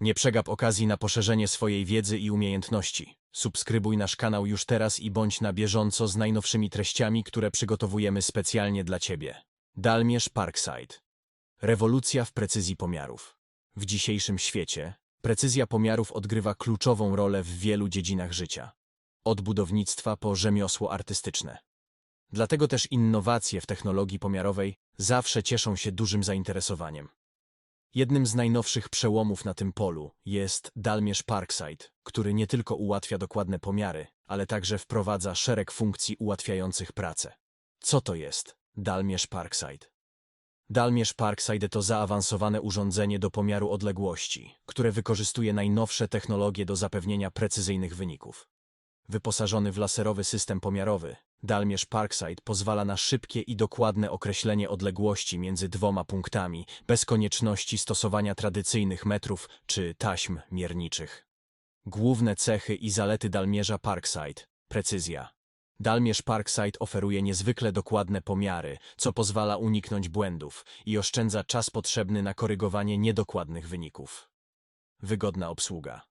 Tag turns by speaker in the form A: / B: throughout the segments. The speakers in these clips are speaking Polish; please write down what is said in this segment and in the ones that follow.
A: Nie przegap okazji na poszerzenie swojej wiedzy i umiejętności. Subskrybuj nasz kanał już teraz i bądź na bieżąco z najnowszymi treściami, które przygotowujemy specjalnie dla Ciebie. Dalmierz Parkside. Rewolucja w precyzji pomiarów. W dzisiejszym świecie precyzja pomiarów odgrywa kluczową rolę w wielu dziedzinach życia. Od budownictwa po rzemiosło artystyczne. Dlatego też innowacje w technologii pomiarowej zawsze cieszą się dużym zainteresowaniem. Jednym z najnowszych przełomów na tym polu jest Dalmierz Parkside, który nie tylko ułatwia dokładne pomiary, ale także wprowadza szereg funkcji ułatwiających pracę. Co to jest Dalmierz Parkside? Dalmierz Parkside to zaawansowane urządzenie do pomiaru odległości, które wykorzystuje najnowsze technologie do zapewnienia precyzyjnych wyników. Wyposażony w laserowy system pomiarowy, Dalmierz Parkside pozwala na szybkie i dokładne określenie odległości między dwoma punktami, bez konieczności stosowania tradycyjnych metrów czy taśm mierniczych. Główne cechy i zalety Dalmierza Parkside precyzja. Dalmierz Parkside oferuje niezwykle dokładne pomiary, co pozwala uniknąć błędów i oszczędza czas potrzebny na korygowanie niedokładnych wyników. Wygodna obsługa.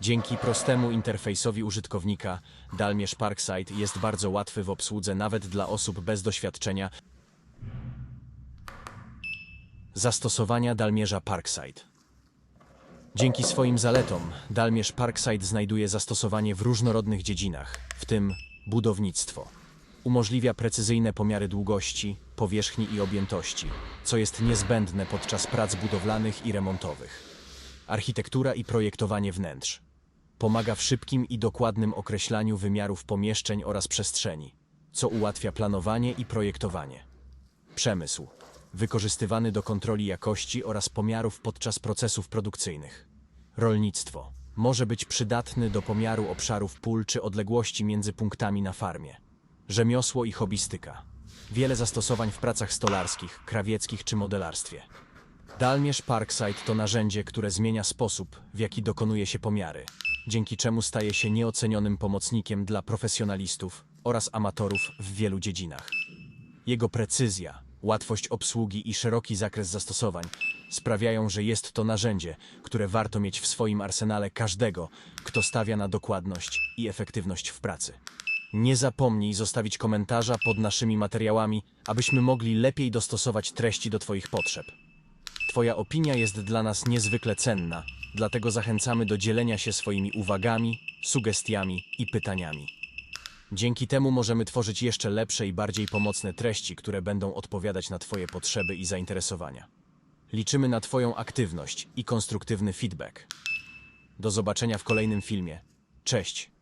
A: Dzięki prostemu interfejsowi użytkownika, Dalmierz Parkside jest bardzo łatwy w obsłudze nawet dla osób bez doświadczenia. Zastosowania Dalmierza Parkside Dzięki swoim zaletom, Dalmierz Parkside znajduje zastosowanie w różnorodnych dziedzinach, w tym budownictwo. Umożliwia precyzyjne pomiary długości, powierzchni i objętości, co jest niezbędne podczas prac budowlanych i remontowych. Architektura i projektowanie wnętrz. Pomaga w szybkim i dokładnym określaniu wymiarów pomieszczeń oraz przestrzeni, co ułatwia planowanie i projektowanie. Przemysł. Wykorzystywany do kontroli jakości oraz pomiarów podczas procesów produkcyjnych. Rolnictwo. Może być przydatny do pomiaru obszarów pól czy odległości między punktami na farmie. Rzemiosło i hobbystyka. Wiele zastosowań w pracach stolarskich, krawieckich czy modelarstwie. Dalmierz Parkside to narzędzie, które zmienia sposób, w jaki dokonuje się pomiary, dzięki czemu staje się nieocenionym pomocnikiem dla profesjonalistów oraz amatorów w wielu dziedzinach. Jego precyzja, łatwość obsługi i szeroki zakres zastosowań sprawiają, że jest to narzędzie, które warto mieć w swoim arsenale każdego, kto stawia na dokładność i efektywność w pracy. Nie zapomnij zostawić komentarza pod naszymi materiałami, abyśmy mogli lepiej dostosować treści do Twoich potrzeb. Twoja opinia jest dla nas niezwykle cenna, dlatego zachęcamy do dzielenia się swoimi uwagami, sugestiami i pytaniami. Dzięki temu możemy tworzyć jeszcze lepsze i bardziej pomocne treści, które będą odpowiadać na Twoje potrzeby i zainteresowania. Liczymy na Twoją aktywność i konstruktywny feedback. Do zobaczenia w kolejnym filmie. Cześć!